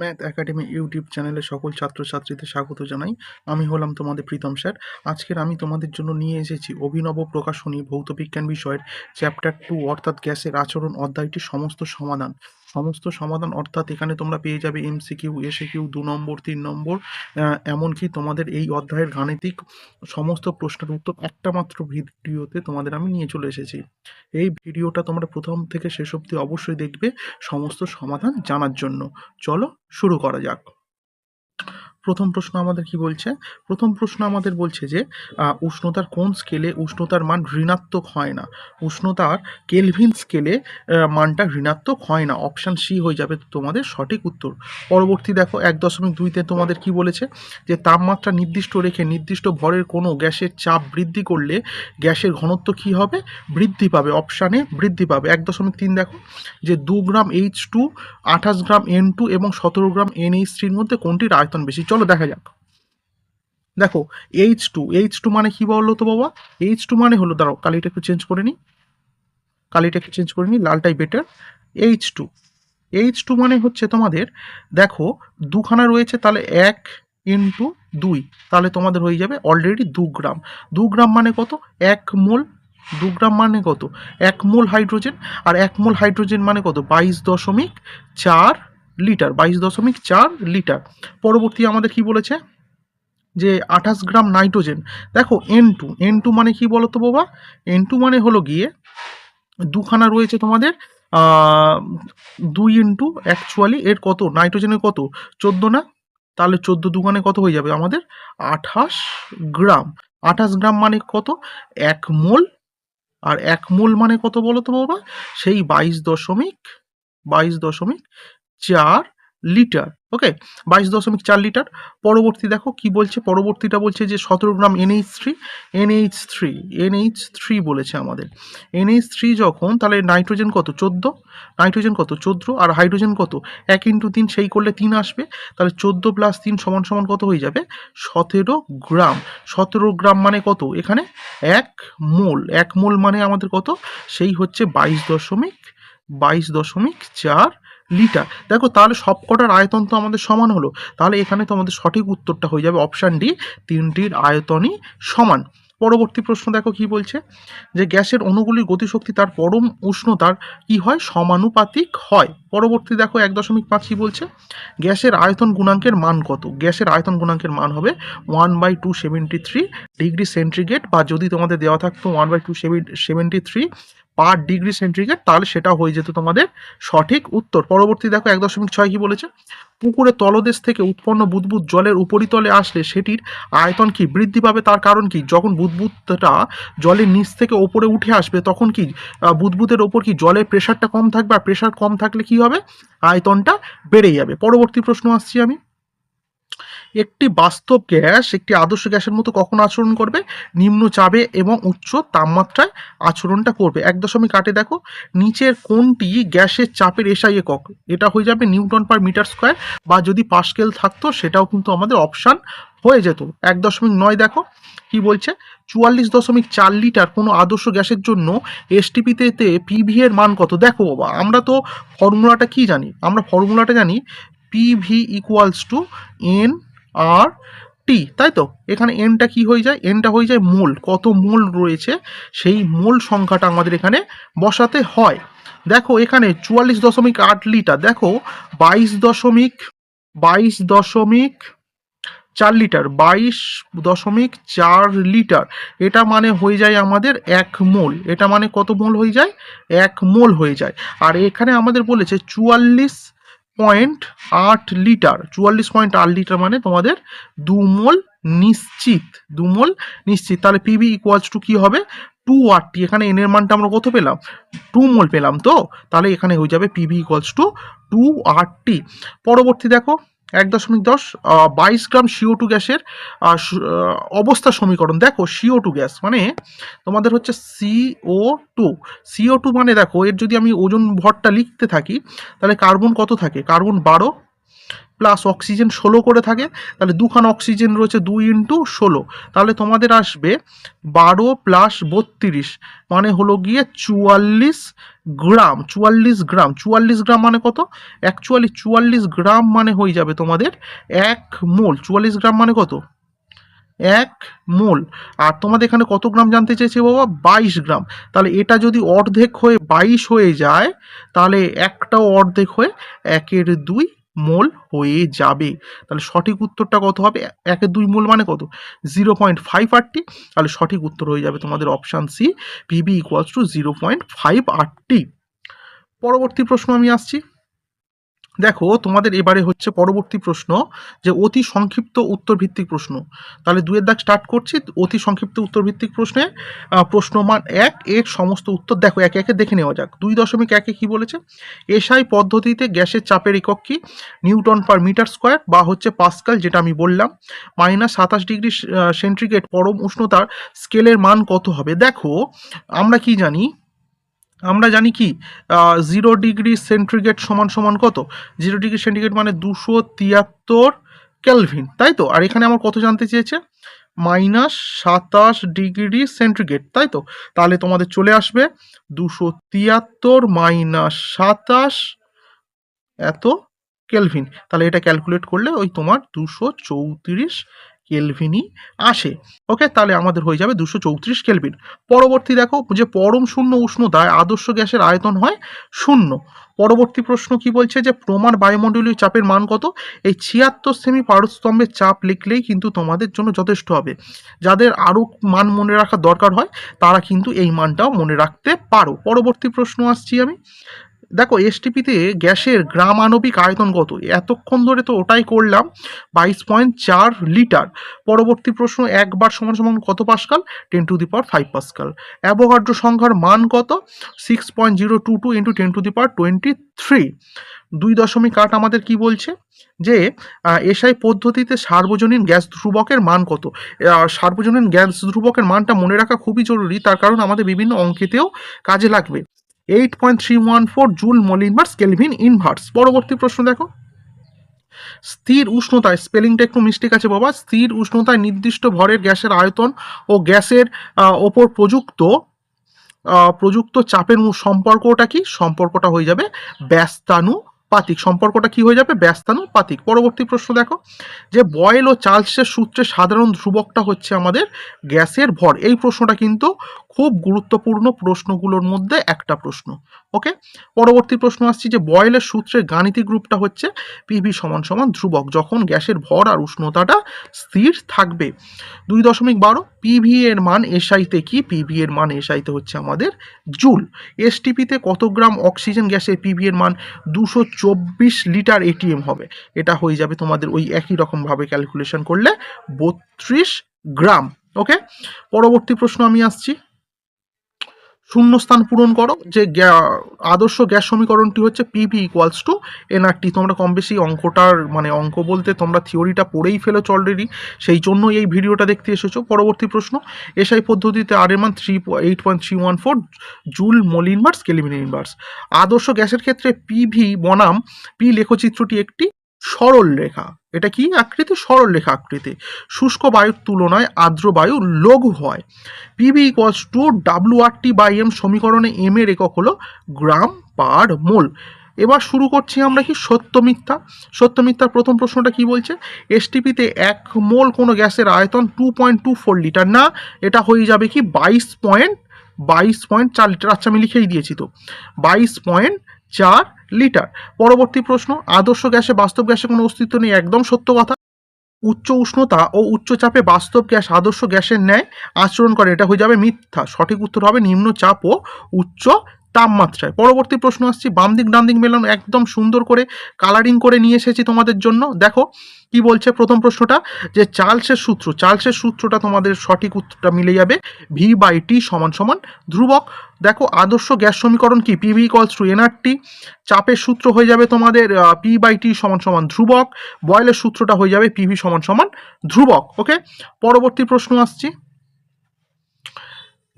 Math academy YouTube চ্যানেলে সকল ছাত্রছাত্রীদের স্বাগত জানাই। আমি হলাম তোমাদের প্রীতম স্যার। আজকের আমি তোমাদের জন্য নিয়ে এসেছি অভিনব প্রকাশনী ভৌতবিজ্ঞান বিষয়ের চ্যাপ্টার টু অর্থাৎ গ্যাসের আচরণ অধ্যায়টির সমস্ত সমাধান। সমস্ত সমাধান অর্থাৎ এখানে তোমরা পেয়ে যাবে এমসিকিউ এসিকিউ দু নম্বর, তিন নম্বর এমনকি তোমাদের এই অধ্যায়ের গাণিতিক সমস্ত প্রশ্নের উত্তর একটা মাত্র ভিডিওতে তোমাদের আমি নিয়ে চলে এসেছি। এই ভিডিওটা তোমরা প্রথম থেকে শেষ অবধি অবশ্যই দেখবে সমস্ত সমাধান জানার জন্য। চলো শুরু করা যাক। প্রথম প্রশ্ন আমাদের কি বলছে? প্রথম প্রশ্ন আমাদের বলছে যে উষ্ণতার কোন স্কেলে উষ্ণতার মান ঋণাত্মক হয় না? উষ্ণতার কেলভিন স্কেলে মানটা ঋণাত্মক হয় না? অপশান সি হয়ে যাবে তোমাদের সঠিক উত্তর। পরবর্তী দেখো, এক দশমিক দুইতে তোমাদের কি বলেছে? যে, তাপমাত্রা নির্দিষ্ট রেখে নির্দিষ্ট ভরের কোনো গ্যাসের চাপ বৃদ্ধি করলে গ্যাসের ঘনত্ব কি হবে? বৃদ্ধি পাবে। অপশানে বৃদ্ধি পাবে। এক দশমিক তিন দেখো, যে, দু গ্রাম এইচ টু আঠাশ গ্রাম এন টু এবং সতেরো গ্রাম এন এইচ থ্রির মধ্যে কোনটির আয়তন বেশি? চলো দেখা যাক। দেখো এইচ টু এইচ টু মানে কি বলল তো বাবা? এইচ টু মানে হলো, দাঁড়াও, কালিটা একটু চেঞ্জ করে নিই কালিটা একটু চেঞ্জ করে নিই লালটাই better H two H two মানে হচ্ছে তোমাদের, দেখো, দুখানা রয়েছে, তাহলে এক ইন্টু দুই, তাহলে তোমাদের হয়ে যাবে অলরেডি দু গ্রাম। দু গ্রাম মানে কত? এক মোল। দু গ্রাম মানে কত? এক মোল হাইড্রোজেন আর এক মোল হাইড্রোজেন মানে কত? বাইশ দশমিক চার লিটার, বাইশ দশমিক চার লিটার। পরবর্তী আমাদের কি বলেছে? যে আঠাশ গ্রাম নাইট্রোজেন। দেখো এন টু এন টু মানে কি বলো তো বাবা? এন টু মানে হলো গিয়ে দুখানা রয়েছে তোমাদের দুই ইন্টু অ্যাকচুয়ালি এর কত? নাইট্রোজেনের কত? চোদ্দ না? তাহলে চোদ্দ দুখানে কত হয়ে যাবে আমাদের? আঠাশ গ্রাম। আঠাশ গ্রাম মানে কত? এক মোল। আর এক মোল মানে কত বলো তো বাবা? সেই বাইশ দশমিক বাইশ দশমিক চার লিটার ওকে বাইশ দশমিক চার লিটার। পরবর্তী দেখো কি বলছে? পরবর্তীটা বলছে যে সতেরো gram NH three NH three NH three বলেছে আমাদের। এনএইচ থ্রি যখন, তাহলে নাইট্রোজেন কত? চোদ্দ। নাইট্রোজেন কত? চোদ্দ। আর হাইড্রোজেন কত? এক ইন্টু তিন, সেই করলে তিন আসবে। তাহলে চোদ্দ প্লাস তিন সমান সমান কত হয়ে যাবে? সতেরো গ্রাম। সতেরো গ্রাম মানে কত? এখানে এক মোল। এক মোল মানে আমাদের কত? সেই হচ্ছে বাইশ দশমিক বাইশ দশমিক চার লিটার। দেখো, তাহলে সবকটার আয়তন তো আমাদের সমান হলো। তাহলে এখানে তো আমাদের সঠিক উত্তরটা হয়ে যাবে অপশান ডি তিনটির আয়তনই সমান। পরবর্তী প্রশ্ন দেখো কি বলছে? যে গ্যাসের অণুগুলির গতিশক্তি তার পরম উষ্ণতার কি হয়? সমানুপাতিক হয়। পরবর্তী দেখো এক দশমিক পাঁচ কি বলছে? গ্যাসের আয়তন গুণাঙ্কের মান কত? গ্যাসের আয়তন গুণাঙ্কের মান হবে one by two seventy three degree centigrade বা যদি তোমাদের দেওয়া থাকতো one by two seventy three per degree centigrade, তাহলে সেটা হয়ে যেত তোমাদের সঠিক উত্তর। পরবর্তী দেখো এক দশমিক ছয় কি বলেছে? পুকুরে তলদেশ থেকে উৎপন্ন বুদবুদ জলের উপরিতলে আসলে সেটির আয়তন কি? বৃদ্ধি পাবে তার কারণ কি? যখন বুদবুদটা জলের নিচ থেকে ওপরে উঠে আসবে, তখন কি বুদবুদের ওপর কি জলের প্রেশারটা কম থাকবে? আর প্রেশার কম থাকলে কি হবে? আয়তনটা বেড়ে যাবে। পরবর্তী প্রশ্ন আসছি আমি। একটি বাস্তব গ্যাস, একটি আদর্শ গ্যাসের মতো কখন আচরণ করবে? নিম্ন চাপে এবং উচ্চ তাপমাত্রায় আচরণটা করবে। এক দশমিক আটে দেখো, নিচের কোনটি গ্যাসের চাপের এসআই একক। এটা হয়ে যাবে নিউটন পার মিটার স্কোয়ার বা যদি পাস্কেল থাকতো, সেটাও কিন্তু আমাদের অপশান হয়ে যেত। এক দশমিক নয় দেখো, কি বলছে? চুয়াল্লিশ দশমিক চার লিটার কোনো আদর্শ গ্যাসের জন্য এসটিপিতে পিভি এর মান কত? দেখো বাবা, আমরা তো ফর্মুলাটা কি জানি? আমরা ফর্মুলাটা জানি PV equals to n R T, তাই তো? এখানে এনটা কি হয়ে যায়? এনটা হয়ে যায় মোল। কত মোল রয়েছে? সেই মোল সংখ্যাটা আমাদের এখানে বসাতে হয়। দেখো, এখানে চুয়াল্লিশ দশমিক আট লিটার। দেখো, বাইশ দশমিক বাইশ দশমিক চার লিটার, বাইশ দশমিক চার লিটার। এটা মানে হয়ে যায় আমাদের এক মোল। এটা মানে কত মোল হয়ে যায়? এক মোল হয়ে যায়। আর এখানে আমাদের বলেছে চুয়াল্লিশ পয়েন্ট আট লিটার, চুয়াল্লিশ পয়েন্ট আট লিটার মানে তোমাদের দু মোল নিশ্চিত দু মোল নিশ্চিত। তাহলে পিবি ইকুয়ালস টু কী হবে? টু আটটি এখানে এনের মানটা আমরা কত পেলাম? টু মোল পেলাম তো? তাহলে এখানে হয়ে যাবে পিবি ইকুয়ালস টু টু আটটি পরবর্তী দেখো এক দশমিক দশ বাইশ গ্রাম সিও টু গ্যাসের অবস্থা সমীকরণ। দেখো সিও টু গ্যাস মানে তোমাদের হচ্ছে সিও টু সিও টু মানে দেখো, এর যদি আমি ওজন ভরটা লিখতে থাকি, তাহলে কার্বন কত থাকে? কার্বন বারো প্লাস অক্সিজেন ষোলো করে থাকে, তাহলে দুখান অক্সিজেন রয়েছে, দুই ইন্টু ষোলো। তাহলে তোমাদের আসবে বারো প্লাস বত্রিশ মানে হলো গিয়ে চুয়াল্লিশ গ্রাম চুয়াল্লিশ গ্রাম। চুয়াল্লিশ গ্রাম মানে কত? অ্যাকচুয়ালি চুয়াল্লিশ গ্রাম মানে হয়ে যাবে তোমাদের এক মোল। চুয়াল্লিশ গ্রাম মানে কত? এক মোল। আর তোমাদের এখানে কত গ্রাম জানতে চেয়েছে বাবা? বাইশ গ্রাম। তাহলে এটা যদি অর্ধেক হয়ে বাইশ হয়ে যায়, তাহলে একটাও অর্ধেক হয়ে একের দুই মোল হয়ে যাবে। তাহলে সঠিক উত্তরটা কত হবে? একে দুই মোল মানে কত? জিরো পয়েন্ট ফাইভ আটটি তাহলে সঠিক উত্তর হয়ে যাবে তোমাদের option C VB equals to zero point five আটটি পরবর্তী প্রশ্ন আমি আসছি। দেখো তোমাদের এবারে হচ্ছে পরবর্তী প্রশ্ন যে অতি সংক্ষিপ্ত উত্তর ভিত্তিক প্রশ্ন। তাহলে দুয়ের দাগ স্টার্ট করছি অতি সংক্ষিপ্ত উত্তর ভিত্তিক প্রশ্নে আহ, প্রশ্ন মান এক এর সমস্ত উত্তর দেখো একে একে দেখে নেওয়া যাক। দুই দশমিক একে কি বলেছে? এসআই পদ্ধতিতে গ্যাসের চাপের একক কি? নিউটন পার মিটার স্কোয়ার বা হচ্ছে পাস্কাল যেটা আমি বললাম। মাইনাস সাতাশ ডিগ্রি সেন্টিগ্রেড পরম উষ্ণতার স্কেলের মান কত হবে? দেখো আমরা কি জানি? আমরা জানি কি জিরো ডিগ্রি সেন্ট্রিগেট সমান সমান কত? জিরো ডিগ্রি সেন্টিগ্রেড মানে দুশো তিয়াত্তর কেলভিন তাই তো? আর এখানে আমার কত জানতে চেয়েছে? মাইনাস সাতাশ ডিগ্রি সেন্টিগ্রেড তাই তো? তাহলে তোমাদের চলে আসবে দুশো তিয়াত্তর মাইনাস সাতাশ এত কেলভিন তাহলে এটা ক্যালকুলেট করলে ওই তোমার দুশো চৌত্রিশ কেলভিনই আসে। ওকে, তাহলে আমাদের হয়ে যাবে দুশো চৌত্রিশ কেলভিন। পরবর্তী দেখো, যে পরম শূন্য উষ্ণতায় আদর্শ গ্যাসের আয়তন হয় শূন্য। পরবর্তী প্রশ্ন কি বলছে যে প্রমাণ বায়ুমণ্ডলীয় চাপের মান কত? এই ছিয়াত্তর সেমি পারস্তম্ভের চাপ লিখলেই কিন্তু তোমাদের জন্য যথেষ্ট হবে। যাদের আরও মান মনে রাখার দরকার হয়, তারা কিন্তু এই মানটাও মনে রাখতে পারো। পরবর্তী প্রশ্ন আসছি আমি। দেখো এসটিপিতে গ্যাসের গ্রাম আণবিক আয়তন কত? এতক্ষণ ধরে তো ওটাই করলাম, বাইশ পয়েন্ট চার লিটার। পরবর্তী প্রশ্ন, একবার সমান সমান কত pascal? Ten to the power five pascal. Avogadro সংখ্যার মান কত? Six point zero two two into ten to the power twenty three. দুই দশমিক আট আমাদের কি বলছে? যে এসআই পদ্ধতিতে সার্বজনীন গ্যাস ধ্রুবকের মান কত? সার্বজনীন গ্যাস ধ্রুবকের মানটা মনে রাখা খুবই জরুরি। তার কারণ আমাদের বিভিন্ন অঙ্কেতেও কাজে লাগবে। Eight point three one four joule mole inverse kelvin inverse. পরবর্তী প্রশ্ন দেখো। স্থির উষ্ণতায়, স্পেলিংটা একটু মিস্টেক আছে বাবা, স্থির উষ্ণতায় নির্দিষ্ট ভরের গ্যাসের আয়তন ও গ্যাসের ওপর প্রযুক্ত প্রযুক্ত চাপের সম্পর্কটা কি? সম্পর্কটা হয়ে যাবে ব্যস্তানুপাতিক। সম্পর্কটা কি হয়ে যাবে? ব্যস্তানুপাতিক। পরবর্তী প্রশ্ন দেখো। যে বয়েল ও চার্লসের সূত্রে সাধারণ ধ্রুবকটা হচ্ছে আমাদের গ্যাসের ভর। এই প্রশ্নটা কিন্তু খুব গুরুত্বপূর্ণ প্রশ্নগুলোর মধ্যে একটা প্রশ্ন ওকে পরবর্তী প্রশ্ন আসছি যে, বয়েলের সূত্রের গাণিতিক রূপটা হচ্ছে পিভি সমান সমান ধ্রুবক, যখন গ্যাসের ভর আর উষ্ণতাটা স্থির থাকবে। দুই দশমিক বারো পিভি এর মান এসআইতে কি? পিভি এর মান এসআইতে হচ্ছে আমাদের জুল। এসটিপিতে কত গ্রাম অক্সিজেন গ্যাসের পিভি এর মান? দুশো চব্বিশ লিটার এটিএম হবে। এটা হয়ে যাবে তোমাদের ওই একই রকমভাবে ক্যালকুলেশন করলে বত্রিশ গ্রাম ওকে পরবর্তী প্রশ্ন আমি আসছি। শূন্যস্থান পূরণ করো। যে আদর্শ গ্যাস সমীকরণটি হচ্ছে পিভি ইকুয়ালস টু এনআরটি তোমরা কম বেশি অঙ্কটার মানে অঙ্ক বলতে তোমরা থিওরিটা পড়েই ফেলেছো অলরেডি সেই জন্য এই ভিডিওটা দেখতে এসেছ। পরবর্তী প্রশ্ন, এসআই পদ্ধতিতে আর এর মান three eight point three one four joule mole inverse kelvin inverse আদর্শ গ্যাসের ক্ষেত্রে পিভি বনাম পি লেখচিত্রটি একটি সরল রেখা। এটা কি? আকৃতি? সরল রেখা আকৃতি। শুষ্ক বায়ুর তুলনায় আর্দ্র বায়ু লঘু হয়। PV equals to W R T by M সমীকরণে এম এর একক হলো গ্রাম পার মোল। এবার শুরু করছি আমরা কি? সত্য মিথ্যা। সত্য মিথ্যার প্রথম প্রশ্নটা কি বলছে? এসটিপিতে এক মোল কোনো গ্যাসের আয়তন two point two four litre. না, এটা হয়ে যাবে কি বাইশ পয়েন্ট বাইশ পয়েন্ট চার লিটার। আচ্ছা আমি লিখেই দিয়েছি তো। বাইশ পয়েন্ট চার লিটার। পরবর্তী প্রশ্ন, আদর্শ গ্যাসে বাস্তব গ্যাসে কোনো অস্তিত্ব নেই, একদম সত্য কথা। উচ্চ উষ্ণতা ও উচ্চ চাপে বাস্তব গ্যাস আদর্শ গ্যাসের ন্যায় আচরণ করে, এটা হয়ে যাবে মিথ্যা। সঠিক উত্তর হবে নিম্ন চাপ ও উচ্চ তাপমাত্রায়। পরবর্তী প্রশ্ন আসছি, বাম দিক, ডান দিক মেলানো একদম সুন্দর করে কালারিং করে নিয়ে এসেছি তোমাদের জন্য। দেখো, কি বলছে প্রথম প্রশ্নটা? যে চার্লসের সূত্র, চার্লসের সূত্রটা তোমাদের সঠিক উত্তরটা মিলে যাবে। ভি বাই টি সমান সমান ধ্রুবক দেখো, আদর্শ গ্যাস সমীকরণ কি? পিভি ইকলস টু এনআরটি চাপের সূত্র হয়ে যাবে তোমাদের পি বাই টি সমান সমান ধ্রুবক। বয়েলের সূত্রটা হয়ে যাবে পিভি সমান সমান ধ্রুবক ওকে পরবর্তী প্রশ্ন আসছি।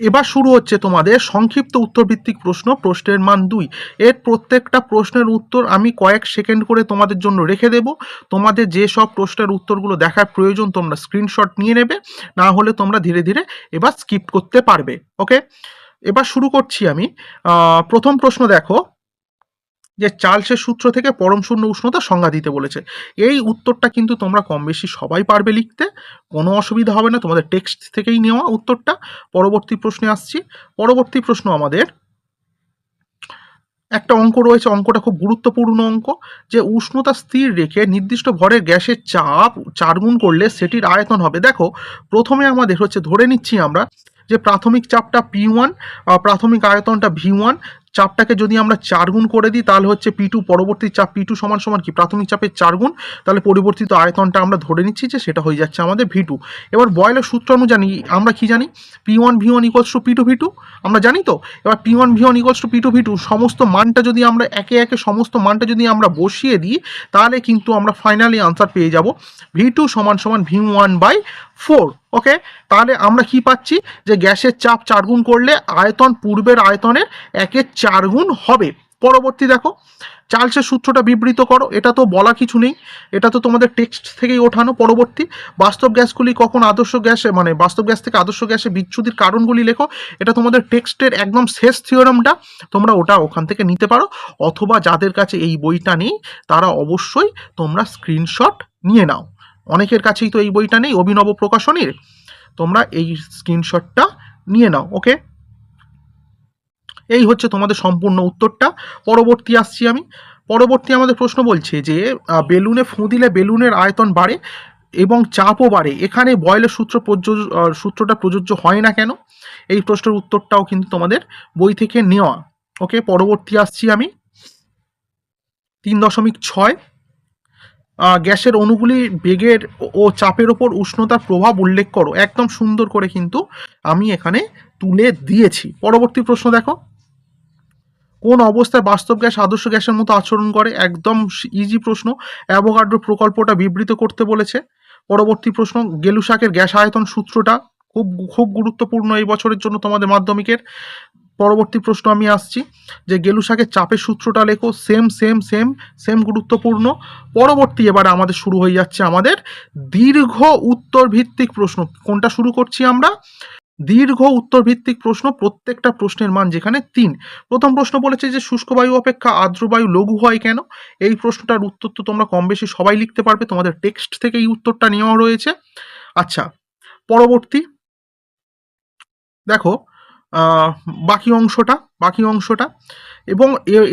এবার শুরু হচ্ছে তোমাদের সংক্ষিপ্ত উত্তরভিত্তিক প্রশ্ন, প্রশ্নের মান দুই। এর প্রত্যেকটা প্রশ্নের উত্তর আমি কয়েক সেকেন্ড করে তোমাদের জন্য রেখে দেব। তোমাদের যে সব প্রশ্নের উত্তরগুলো দেখার প্রয়োজন তোমরা স্ক্রিনশট নিয়ে নেবে। না হলে তোমরা ধীরে ধীরে এবার স্কিপ করতে পারবে ওকে এবার শুরু করছি আমি। প্রথম প্রশ্ন দেখো, যে চার্লসের সূত্র থেকে পরম শূন্য উষ্ণতা সংজ্ঞা দিতে বলেছে। এই উত্তরটা কিন্তু তোমরা কম বেশি সবাই পারবে লিখতে, কোনো অসুবিধা হবে না, তোমাদের টেক্সট থেকেই নেওয়া উত্তরটা। পরবর্তী প্রশ্নে আসছি। পরবর্তী প্রশ্ন আমাদের। একটা অঙ্ক রয়েছে, অঙ্কটা খুব গুরুত্বপূর্ণ অঙ্ক, যে উষ্ণতা স্থির রেখে নির্দিষ্ট ভরের গ্যাসের চাপ চারগুণ করলে সেটির আয়তন হবে। দেখো, প্রথমে আমাদের হচ্ছে ধরে নিচ্ছি আমরা যে প্রাথমিক চাপটা পি ওয়ান প্রাথমিক আয়তনটা ভি ওয়ান চাপটাকে যদি আমরা চার গুণ করে দিই, তাহলে হচ্ছে পি টু পরবর্তী চাপ পি টু সমান সমান কি? প্রাথমিক চাপের চার গুণ, তাহলে পরিবর্তিত আয়তনটা আমরা ধরে নিচ্ছি যে সেটা হয়ে যাচ্ছে আমাদের ভি টু এবার বয়লের সূত্র অনুযায়ী আমরা কি জানি? P one V one equals to P two V two আমরা জানি তো? এবার P one V one equals to P two V two সমস্ত মানটা যদি আমরা একে একে, সমস্ত মানটা যদি আমরা বসিয়ে দিই, তাহলে কিন্তু আমরা ফাইনালি আনসার পেয়ে যাব ভি টু সমান সমান V one by four okay তাহলে আমরা কি পাচ্ছি? যে গ্যাসের চাপ চার গুণ করলে আয়তন পূর্বের আয়তনের একের চার গুণ হবে। পরবর্তী দেখো, চার্লসের সূত্রটা বিবৃত করো, এটা তো বলা কিছু নেই, এটা তো তোমাদের টেক্সট থেকেই ওঠানো পরবর্তী। বাস্তব গ্যাসগুলি কখন আদর্শ গ্যাসে মানে বাস্তব গ্যাস থেকে আদর্শ গ্যাসে বিচ্যুতির কারণগুলি লেখো, এটা তোমাদের টেক্সটের একদম শেষ থিওরামটা, তোমরা ওটা ওখান থেকে নিতে পারো, অথবা যাদের কাছে এই বইটা নেই, তারা অবশ্যই তোমরা স্ক্রিনশট নিয়ে নাও। অনেকের কাছেই তো এই বইটা নেই, অভিনব প্রকাশনীর। তোমরা এই স্ক্রিনশটটা নিয়ে নাও ওকে এই হচ্ছে তোমাদের সম্পূর্ণ উত্তরটা। পরবর্তী আসছি আমি। পরবর্তী আমাদের প্রশ্ন বলছে যে বেলুনে ফুঁ দিলে বেলুনের আয়তন বাড়ে এবং চাপও বাড়ে। এখানে বয়লের সূত্র প্রযোজ্য সূত্রটা প্রযোজ্য হয় না কেন? এই প্রশ্নের উত্তরটাও কিন্তু তোমাদের বই থেকে নেওয়া ওকে পরবর্তী আসছি আমি। তিন দশমিক ছয় গ্যাসের অণুগুলি বেগের ও- চাপের ওপর উষ্ণতার প্রভাব উল্লেখ করো। একদম সুন্দর করে কিন্তু আমি এখানে তুলে দিয়েছি। পরবর্তী প্রশ্ন দেখো। কোন অবস্থায় বাস্তব গ্যাস আদর্শ গ্যাসের মতো আচরণ করে? একদম ইজি প্রশ্ন। অ্যাভোগাড্রো প্রকল্পটা বিবৃত করতে বলেছে। পরবর্তী প্রশ্ন, গেলুসাকের গ্যাস আয়তন সূত্রটা খুব খুব গুরুত্বপূর্ণ এই বছরের জন্য তোমাদের মাধ্যমিকের। পরবর্তী প্রশ্ন আমি আসছি, যে গেলুসাকের চাপের সূত্রটা লেখো সেম সেম সেম সেম গুরুত্বপূর্ণ। পরবর্তী এবারে আমাদের শুরু হয়ে যাচ্ছে আমাদের দীর্ঘ উত্তর ভিত্তিক প্রশ্ন। কোনটা শুরু করছি আমরা? দীর্ঘ উত্তর ভিত্তিক প্রশ্ন, প্রত্যেকটা প্রশ্নের মান যেখানে তিন। প্রথম প্রশ্ন বলেছে যে, শুষ্ক বায়ু অপেক্ষা আর্দ্র বায়ু লঘু হয় কেন? এই প্রশ্নটার উত্তর তো তোমরা কম বেশি সবাই লিখতে পারবে, তোমাদের টেক্সট থেকে এই উত্তরটা নেওয়া রয়েছে। আচ্ছা পরবর্তী। দেখো বাকি অংশটা বাকি অংশটা। এবং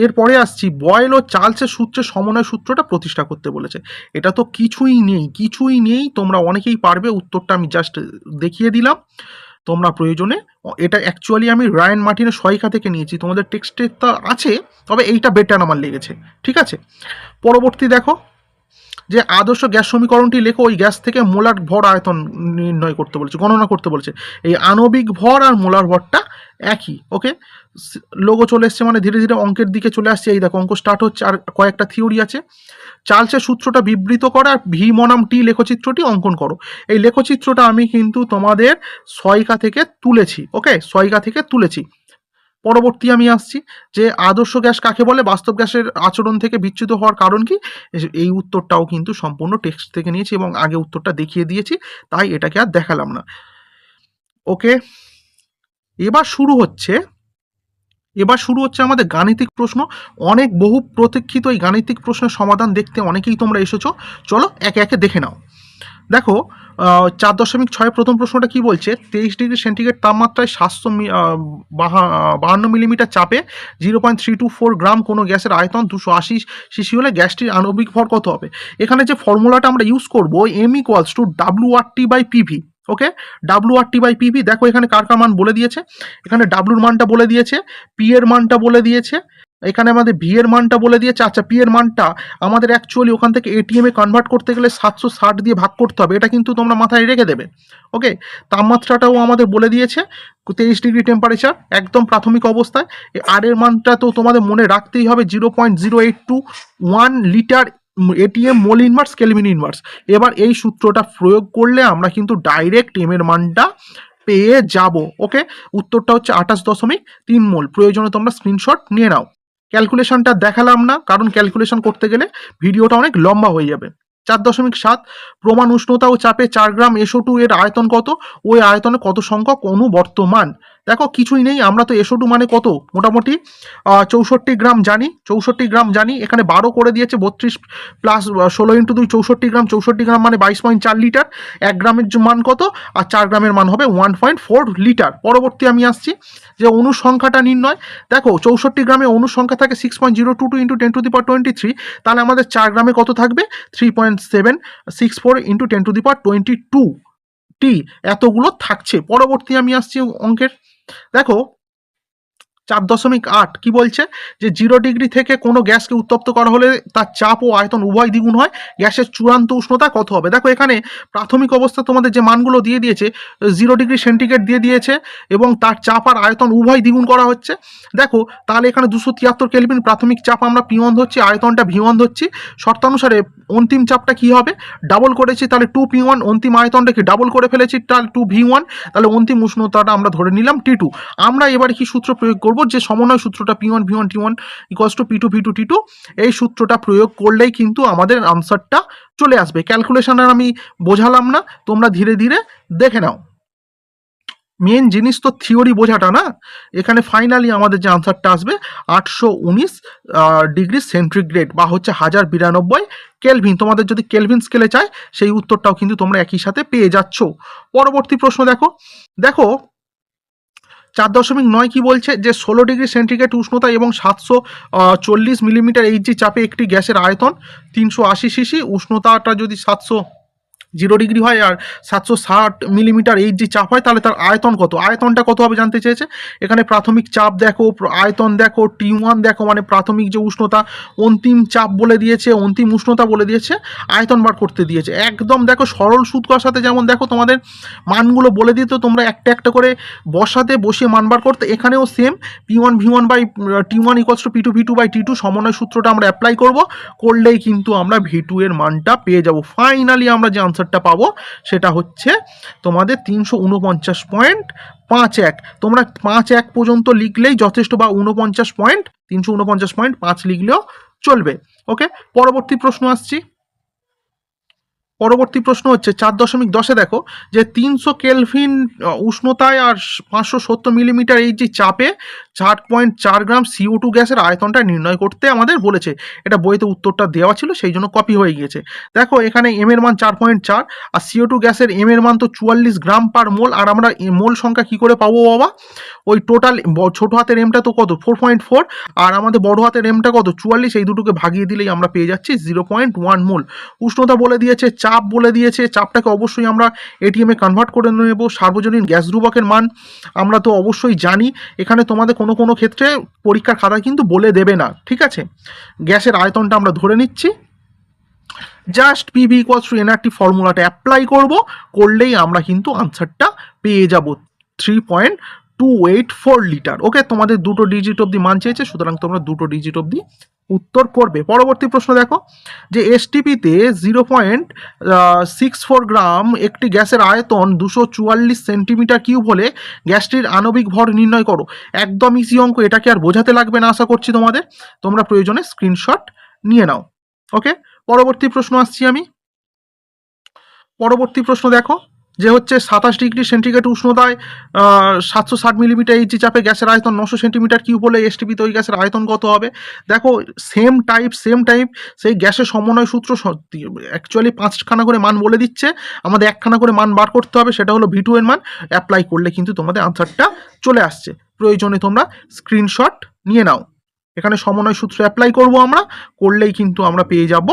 এরপরে আসছি, বয়েল ও চার্লসের সূত্রের সমন্বয় সূত্রটা প্রতিষ্ঠা করতে বলেছে। এটা তো কিছুই নেই কিছুই নেই, তোমরা অনেকেই পারবে, উত্তরটা আমি জাস্ট দেখিয়ে দিলাম। তোমরা প্রয়োজনে, এটা অ্যাকচুয়ালি আমি রায়ন মার্টিনের সহায়িকা থেকে নিয়েছি, তোমাদের টেক্সটে তা আছে, তবে এইটা বেটার আমার লেগেছে, ঠিক আছে? পরবর্তী দেখো যে আদর্শ গ্যাস সমীকরণটি লেখো, ওই গ্যাস থেকে মোলার ভর আয়তন নির্ণয় করতে বলেছে, গণনা করতে বলেছে। এই আণবিক ভর আর মোলার ভরটা একই ওকে লোগো চলে এসছে মানে ধীরে ধীরে অঙ্কের দিকে চলে আসছে। এই দেখো, অঙ্ক স্টার্ট হচ্ছে আর কয়েকটা থিওরি আছে। চার্লসের সূত্রটা বিবৃত করা আর ভি মনাম টি লেখচিত্রটি অঙ্কন করো। এই লেখচিত্রটা আমি কিন্তু তোমাদের সয়িকা থেকে তুলেছি ওকে সয়িকা থেকে তুলেছি। পরবর্তী আমি আসছি যে আদর্শ গ্যাস কাকে বলে? বাস্তব গ্যাসের আচরণ থেকে বিচ্যুত হওয়ার কারণ কি? এই উত্তরটাও কিন্তু সম্পূর্ণ টেক্সট থেকে নিয়েছি এবং আগে উত্তরটা দেখিয়ে দিয়েছি, তাই এটাকে আর দেখালাম না। ওকে, এবার শুরু হচ্ছে, এবার শুরু হচ্ছে আমাদের গাণিতিক প্রশ্ন। অনেক বহু প্রতীক্ষিত এই গাণিতিক প্রশ্নের সমাধান দেখতে অনেকেই তোমরা এসেছ। চলো একে একে দেখে নাও। দেখো চার দশমিক ছয় প্রথম প্রশ্নটা কি বলছে? তেইশ ডিগ্রি সেন্টিগ্রেড তাপমাত্রায় সাতশো বাহান্ন মিলিমিটার চাপে zero point three two four gram কোনো গ্যাসের আয়তন দুশো আশি সিসি হলে গ্যাসটির আণবিক ভর কত হবে? এখানে যে ফর্মুলাটা আমরা ইউজ করব M equals to W R T by PV okay W R T by PV দেখো এখানে কার কার মান বলে দিয়েছে? এখানে ডাব্লুর মানটা বলে দিয়েছে পি এর মানটা বলে দিয়েছে এখানে আমাদের ভি এর মানটা বলে দিয়েছে। আচ্ছা পি এর মানটা আমাদের অ্যাকচুয়ালি ওখান থেকে এটিএম কনভার্ট করতে গেলে সাতশো ষাট দিয়ে ভাগ করতে হবে। এটা কিন্তু তোমরা মাথায় রেখে দেবে। ওকে তাপমাত্রাটাও আমাদের বলে দিয়েছে। তেইশ ডিগ্রি টেম্পারেচার একদম প্রাথমিক অবস্থায়। আর এর মানটা তো তোমাদের মনে রাখতেই হবে zero point zero eight two one litre ATM mole inverse kelvin inverse এবার এই সূত্রটা প্রয়োগ করলে আমরা কিন্তু ডাইরেক্ট এম এর মানটা পেয়ে যাব। ওকে উত্তরটা হচ্ছে আঠাশ দশমিক তিন মোল। প্রয়োজনে তোমরা স্ক্রিনশট নিয়ে নাও। ক্যালকুলেশনটা দেখালাম না, কারণ ক্যালকুলেশন করতে গেলে ভিডিওটা অনেক লম্বা হয়ে যাবে। চার দশমিক সাত, প্রমাণ উষ্ণতা ও চাপে চার গ্রাম এসো টু এর আয়তন কত? ওই আয়তনে কত সংখ্যক অণু বর্তমান দেখো, কিছুই নেই, আমরা তো এসো টু মানে কত? মোটামুটি চৌষট্টি গ্রাম জানি, চৌষট্টি গ্রাম জানি, এখানে বারো করে দিয়েছে, বত্রিশ প্লাস ষোলো ইন্টু দুই, চৌষট্টি গ্রাম চৌষট্টি গ্রাম মানে বাইশ পয়েন্ট চার লিটার এক গ্রামের মান কত? আর চার গ্রামের মান হবে ওয়ান পয়েন্ট ফোর লিটার পরবর্তী আমি আসছি, যে অনুসংখ্যাটা নির্ণয়, দেখো, চৌষট্টি গ্রামে অনুসংখ্যা থাকে six point zero two two into ten to the power twenty three তাহলে আমাদের চার গ্রামে কত থাকবে? Three point seven six four into ten to the power twenty two টি, এতগুলো থাকছে। পরবর্তী আমি আসছি অঙ্কের। দেখো চার দশমিক আট, কী বলছে? যে জিরো ডিগ্রি থেকে কোনো গ্যাসকে উত্তপ্ত করা হলে তার চাপ ও আয়তন উভয় দ্বিগুণ হয়। গ্যাসের চূড়ান্ত উষ্ণতা কত হবে? দেখো, এখানে প্রাথমিক অবস্থা তোমাদের যে মানগুলো দিয়ে দিয়েছে জিরো ডিগ্রি সেন্টিগ্রেড দিয়ে দিয়েছে এবং তার চাপ আর আয়তন উভয় দ্বিগুণ করা হচ্ছে। দেখো, তাহলে এখানে দুশো তিয়াত্তর কেলভিন প্রাথমিক চাপ আমরা পি ওয়ান ধরছি, আয়তনটা ভি ওয়ান ধরছি। শর্তানুসারে অন্তিম চাপটা কি হবে? ডাবল করেছি, তাহলে টু পি ওয়ান, অন্তিম আয়তনটাকে ডাবল করে ফেলেছি? তাহলে টু ভি ওয়ান, তাহলে অন্তিম উষ্ণতাটা আমরা ধরে নিলাম টি টু। আমরা এবারে কি সূত্র প্রয়োগ করব? যে সমন্বয় সূত্রটা P one V one T one equals to P two V two T two এই সূত্রটা প্রয়োগ করলেই কিন্তু আমাদের আনসারটা চলে আসবে। ক্যালকুলেশন আর আমি বোঝালাম না, তোমরা ধীরে ধীরে দেখে নাও। মেন জিনিস তো থিওরি বোঝাটা না? এখানে ফাইনালি আমাদের যে আনসারটা আসবে, আটশো উনিশ ডিগ্রি সেন্ট্রিগ্রেড বা হচ্ছে হাজার বিরানব্বই কেলভিন তোমাদের যদি কেলভিন স্কেলে চায়, সেই উত্তরটাও কিন্তু তোমরা একই সাথে পেয়ে যাচ্ছ। পরবর্তী প্রশ্ন দেখো। দেখো চার দশমিক নয় কী বলছে যে ষোলো ডিগ্রি সেন্টিগ্রেড উষ্ণতা এবং সাতশো চল্লিশ মিলিমিটার এইচজি চাপে একটি গ্যাসের আয়তন তিনশো আশি সিসি, উষ্ণতাটা যদি সাতশো জিরো ডিগ্রি হয় আর সাতশো ষাট মিলিমিটার এইচ জি চাপ হয়, তাহলে তার আয়তন কত? আয়তনটা কত হবে জানতে চেয়েছে? এখানে প্রাথমিক চাপ দেখো আয়তন দেখো টি ওয়ান দেখো মানে প্রাথমিক যে উষ্ণতা, অন্তিম চাপ বলে দিয়েছে, অন্তিম উষ্ণতা বলে দিয়েছে, আয়তন বার করতে দিয়েছে। একদম দেখো সরল সুদ সাথে যেমন দেখো তোমাদের মানগুলো বলে দিত তোমরা একটা একটা করে বসাতে, বসিয়ে মান বার করতে, এখানেও same P one V one by T one equals to P two V two by T two সমন্বয় সূত্রটা আমরা অ্যাপ্লাই করব, করলেই কিন্তু আমরা ভি টু এর মানটা পেয়ে যাব। ফাইনালি আমরা যে আনসারটা পাবো, সেটা হচ্ছে তোমাদের তিনশো উনপঞ্চাশ পয়েন্ট পাঁচ এক। তোমরা পাঁচ এক পর্যন্ত লিখলেই যথেষ্ট বা উনপঞ্চাশ পয়েন্ট তিনশো উনপঞ্চাশ পয়েন্ট পাঁচ লিখলেও চলবে ওকে পরবর্তী প্রশ্ন আসছি। পরবর্তী প্রশ্ন হচ্ছে, চার দশমিক দশে দেখো যে তিনশো কেলভিন উষ্ণতায় আর পাঁচশো সত্তর মিলিমিটার এই যে চাপে চার পয়েন্ট চার গ্রাম সিও টু গ্যাসের আয়তনটা নির্ণয় করতে আমাদের বলেছে। এটা বইতে উত্তরটা দেওয়া ছিল, সেই জন্য কপি হয়ে গিয়েছে। দেখো, এখানে এম এর মান চার পয়েন্ট চার, আর সিও টু গ্যাসের এম এর মান তো চুয়াল্লিশ গ্রাম পার মোল, আর আমরা মোল সংখ্যা কি করে পাবো বাবা? ওই টোটাল ছোট হাতের এমটা তো কত? ফোর পয়েন্ট ফোর আর আমাদের বড় হাতের এমটা কত? চুয়াল্লিশ, এই দুটোকে ভাগিয়ে দিলেই আমরা পেয়ে যাচ্ছি জিরো পয়েন্ট ওয়ান মোল। উষ্ণতা বলে দিয়েছে চাপ বলে দিয়েছে। চাপটাকে অবশ্যই আমরা এটিএমে কনভার্ট করে নেব। সার্বজনীন গ্যাস ধ্রুবকের মান আমরা তো অবশ্যই জানি। এখানে তোমাদের কোনো কোনো ক্ষেত্রে পরীক্ষার খাতা কিন্তু বলে দেবে না। ঠিক আছে? গ্যাসের আয়তনটা আমরা ধরে নিচ্ছি। Just PV equals to NRT ফর্মুলাটা অ্যাপ্লাই করব। করলেই আমরা কিন্তু আনসারটা পেয়ে যাব। Three point two eight four litre okay তোমাদের দুটো ডিজিট অবধি মান চেয়েছে, সুতরাং তোমরা দুটো ডিজিট অবধি উত্তর করবে। পরবর্তী প্রশ্ন দেখো, যে এসটিপিতে zero point six four gram একটি গ্যাসের আয়তন দুশো চুয়াল্লিশ সেন্টিমিটার কিউব হলে গ্যাসটির আণবিক ভর নির্ণয় করো। একদম ইজি অঙ্ক, এটাকে আর বোঝাতে লাগবে না আশা করছি তোমাদের। তোমরা প্রয়োজনে স্ক্রিনশট নিয়ে নাও। ওকে পরবর্তী প্রশ্ন আসছি আমি। পরবর্তী প্রশ্ন দেখো যে হচ্ছে সাতাশ ডিগ্রি সেন্টিগ্রেড উষ্ণতায় সাতশো ষাট মিলিমিটার এইচজি চাপে গ্যাসের আয়তন নশো সেন্টিমিটার কিউব হলে এসটিপিতে ওই গ্যাসের আয়তন কত হবে। দেখো সেম টাইপ সেম টাইপ সেই গ্যাসের সমন্বয় সূত্র অ্যাকচুয়ালি পাঁচখানা করে মান বলে দিচ্ছে। আমাদের একখানা করে মান বার করতে হবে, সেটা হলো ভি টু এর মান। অ্যাপ্লাই করলে কিন্তু তোমাদের আনসারটা চলে আসছে। প্রয়োজনে তোমরা স্ক্রিনশট নিয়ে নাও। এখানে সমন্বয় সূত্র অ্যাপ্লাই করব আমরা, করলেই কিন্তু আমরা পেয়ে যাব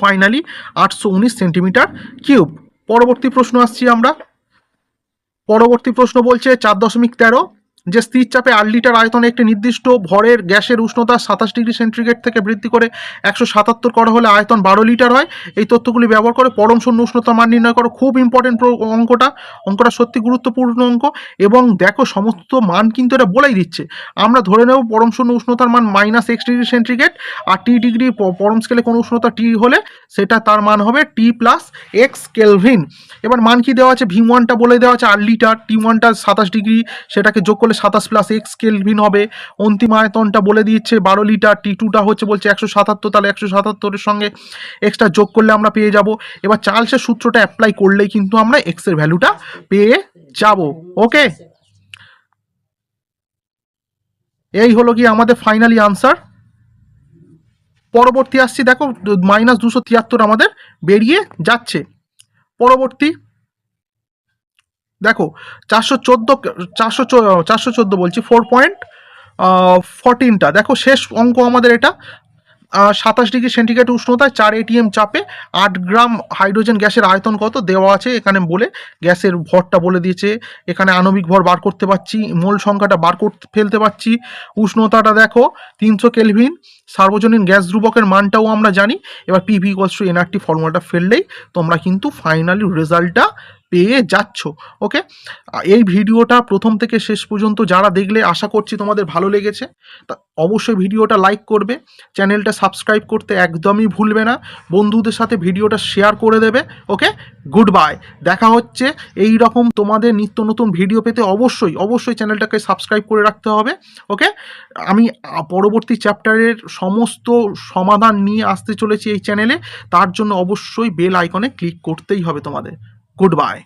ফাইনালি আটশো উনিশ সেন্টিমিটার কিউব। পরবর্তী প্রশ্ন আসছি আমরা। পরবর্তী প্রশ্ন বলছে চার দশমিক তেরো। যে স্থির চাপে আট লিটার আয়তনে একটি নির্দিষ্ট ভরের গ্যাসের উষ্ণতা সাতাশ ডিগ্রি সেন্টিগ্রেড থেকে বৃদ্ধি করে একশো সাতাত্তর করা হলে আয়তন বারো লিটার হয়। এই তথ্যগুলি ব্যবহার করে পরম শূন্য উষ্ণতা মান নির্ণয় করো। খুব ইম্পর্টেন্ট অঙ্কটা। অঙ্কটা সত্যি গুরুত্বপূর্ণ অঙ্ক এবং দেখো সমস্ত মান কিন্তু এটা বলেই দিচ্ছে। আমরা ধরে নেব পরম শূন্য উষ্ণতার মান মাইনাস এক্স ডিগ্রি সেন্টিগ্রেড আর টি ডিগ্রি পরম স্কেলে কোনো উষ্ণতা টি হলে সেটা তার মান হবে টি প্লাস এক্স কেলভিন এবার মান কি দেওয়া আছে? ভি ওয়ানটা বলে দেওয়া আছে আট লিটার টি ওয়ানটা সাতাশ ডিগ্রি সেটাকে যোগ করলে সাতাশ প্লাস এক্স কেলভিন হবে। অন্তিম আয়তনটা বলে দিচ্ছে বারো লিটার টি টুটা হচ্ছে বলছে একশো সাতাত্তর, তাহলে একশো সাতাত্তরের সঙ্গে এক্সট্রা যোগ করলে আমরা পেয়ে যাব। এবার চার্লসের সূত্রটা অ্যাপ্লাই করলেই কিন্তু আমরা এক্সের ভ্যালুটা পেয়ে যাব। ওকে এই হলো কি আমাদের ফাইনালি আনসার পরবর্তী আসছি, দেখো মাইনাস দুশো তিয়াত্তর আমাদের বেরিয়ে যাচ্ছে। পরবর্তী দেখো, চারশো চোদ্দ, চারশো চারশো চোদ্দ বলছি ফোর পয়েন্ট ফোরটিনটা দেখো, শেষ অঙ্ক আমাদের এটা। সাতাশ ডিগ্রি সেন্টিগ্রেড উষ্ণতায় চার এটিএম চাপে আট গ্রাম হাইড্রোজেন গ্যাসের আয়তন কত? দেওয়া আছে এখানে বলে। গ্যাসের ভরটা বলে দিয়েছে। এখানে আণবিক ভর বার করতে পারছি, মোল সংখ্যাটা বার করতে ফেলতে পারছি। উষ্ণতাটা দেখো, তিনশো কেলভিন। সার্বজনীন গ্যাস ধ্রুবকের মানটাও আমরা জানি। এবার পিভি ইকোয়ালস টু এনআরটি ফর্মুলাটা ফেললেই তোমরা কিন্তু ফাইনালি রেজাল্টটা পেয়ে যাচ্ছ ওকে এই ভিডিওটা প্রথম থেকে শেষ পর্যন্ত যারা দেখলে আশা করছি তোমাদের ভালো লেগেছে, তা অবশ্যই ভিডিওটা লাইক করবে চ্যানেলটা সাবস্ক্রাইব করতে একদমই ভুলবে না, বন্ধুদের সাথে ভিডিওটা শেয়ার করে দেবে ওকে গুড বাই দেখা হচ্ছে এই রকম তোমাদের নিত্য নতুন ভিডিও পেতে অবশ্যই অবশ্যই চ্যানেলটাকে সাবস্ক্রাইব করে রাখতে হবে ওকে আমি পরবর্তী চ্যাপ্টারের সমস্ত সমাধান নিয়ে আসতে চলেছি এই চ্যানেলে তার জন্য অবশ্যই বেল আইকনে ক্লিক করতেই হবে তোমাদের। Good bye